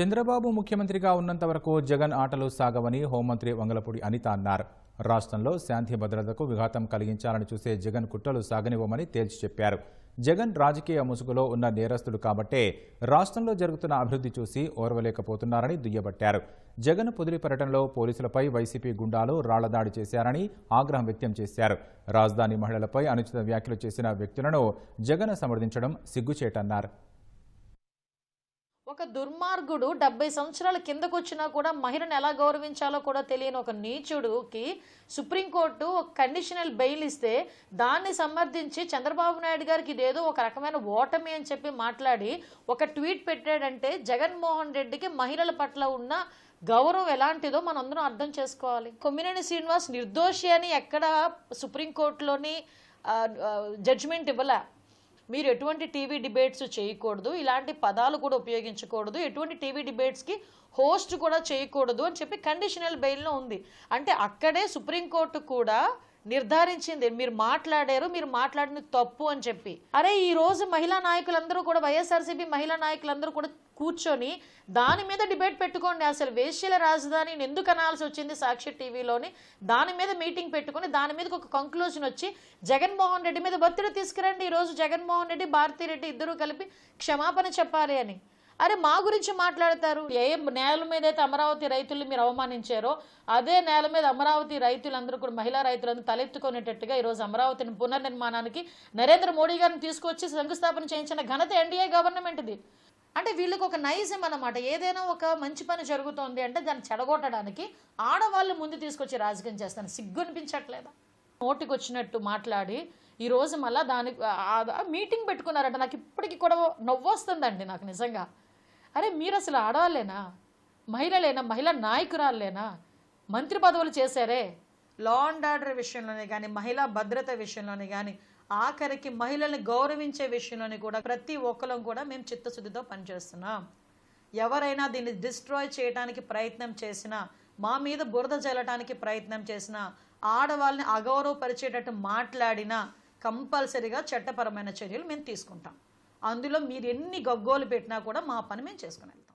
చంద్రబాబు ముఖ్యమంత్రిగా ఉన్నంత వరకు జగన్ ఆటలు సాగవని హోంమంత్రి వంగలపూడి అనిత అన్నారు. రాష్ట్రంలో శాంతి భద్రతకు విఘాతం కలిగించాలని చూసే జగన్ కుట్రలు సాగనివ్వమని తేల్చి చెప్పారు. జగన్ రాజకీయ ముసుగులో ఉన్న నేరస్తుడు కాబట్టే రాష్ట్రంలో జరుగుతున్న అభివృద్ధి చూసి ఓర్వలేకపోతున్నారని దుయ్యబట్టారు. జగన్ పొదిలి పర్యటనలో పోలీసులపై వైసీపీ గుండాలు రాళ్ళదాడి చేశారని ఆగ్రహం వ్యక్తం చేశారు. రాజధాని మహిళలపై అనుచిత వ్యాఖ్యలు చేసిన వ్యక్తులను జగన్ సమర్థించడం సిగ్గుచేటన్నారు. ఒక దుర్మార్గుడు డెబ్బై సంవత్సరాల కిందకు వచ్చినా కూడా మహిళను ఎలా గౌరవించాలో కూడా తెలియని ఒక నీచుడుకి సుప్రీంకోర్టు ఒక కండిషనల్ బెయిల్ ఇస్తే దాన్ని సమర్థించి చంద్రబాబు నాయుడు గారికి ఇదేదో ఒక రకమైన ఓటమి అని చెప్పి మాట్లాడి ఒక ట్వీట్ పెట్టాడంటే జగన్మోహన్ రెడ్డికి మహిళల పట్ల ఉన్న గౌరవం ఎలాంటిదో మనం అందరం అర్థం చేసుకోవాలి. కొమ్మినేని శ్రీనివాస్ నిర్దోషి అని ఎక్కడ సుప్రీంకోర్టులోని జడ్జిమెంట్ ఇవ్వలే. మీరు ఎటువంటి టీవీ డిబేట్స్ చేయకూడదు ఇలాంటి పదాలు కూడా ఉపయోగించకూడదు ఎటువంటి టీవీ డిబేట్స్కి హోస్ట్ కూడా చేయకూడదు అని చెప్పి కండిషనల్ బెయిల్లో ఉంది. అంటే అక్కడే సుప్రీంకోర్టు కూడా నిర్ధారించింది. మీరు మాట్లాడారు మీరు మాట్లాడిన తప్పు అని చెప్పి. అరే ఈ రోజు మహిళా నాయకులందరూ కూడా వైఎస్ఆర్సీపీ మహిళా నాయకులందరూ కూడా కూర్చొని దాని మీద డిబేట్ పెట్టుకోండి. అసలు వేశ్యల రాజధానిని ఎందుకు అనాల్సి వచ్చింది సాక్షి టీవీలోని? దాని మీద మీటింగ్ పెట్టుకుని దాని మీద ఒక కంక్లూజన్ వచ్చి జగన్మోహన్ రెడ్డి మీద ఒత్తిడి తీసుకురండి. ఈరోజు జగన్మోహన్ రెడ్డి భారతీరెడ్డి ఇద్దరూ కలిపి క్షమాపణ చెప్పాలి అని. అరే మా గురించి మాట్లాడతారు? ఏ నేల మీద అయితే అమరావతి రైతులు మీరు అవమానించారో అదే నేల మీద అమరావతి రైతులందరూ కూడా మహిళా రైతులందరూ తలెత్తుకునేటట్టుగా ఈరోజు అమరావతిని పునర్నిర్మాణానికి నరేంద్ర మోడీ గారిని తీసుకొచ్చి శంకుస్థాపన చేయించిన ఘనత ఎన్డీఏ గవర్నమెంట్ది. అంటే వీళ్ళకి ఒక నైజం అనమాట ఏదైనా ఒక మంచి పని జరుగుతోంది అంటే దాన్ని చెడగొట్టడానికి ఆడవాళ్ళు ముందు తీసుకొచ్చి రాజకీయం చేస్తాను సిగ్గు అనిపించట్లేదా? నోటికి వచ్చినట్టు మాట్లాడి ఈరోజు మళ్ళీ దానికి మీటింగ్ పెట్టుకున్నారంట. నాకు ఇప్పటికీ కూడా నవ్వొస్తుందండి నాకు నిజంగా. అరే మీరు అసలు ఆడవాళ్ళేనా? మహిళలేనా? మహిళా నాయకురాలేనా మంత్రి పదవులు చేశారే. లా అండ్ ఆర్డర్ విషయంలోనే కానీ మహిళా భద్రత విషయంలోనే కానీ ఆఖరికి మహిళల్ని గౌరవించే విషయంలోని కూడా ప్రతి ఒక్కరం కూడా మేము చిత్తశుద్ధితో పనిచేస్తున్నాం. ఎవరైనా దీన్ని డిస్ట్రాయ్ చేయడానికి ప్రయత్నం చేసినా మా మీద బురద జల్లటానికి ప్రయత్నం చేసినా ఆడవాళ్ళని అగౌరవపరిచేటట్టు మాట్లాడినా కంపల్సరీగా చట్టపరమైన చర్యలు మేము తీసుకుంటాం. అందులో మీరు ఎన్ని గగ్గోలు పెట్టినా కూడా మా పని మేము చేసుకుని వెళ్తాం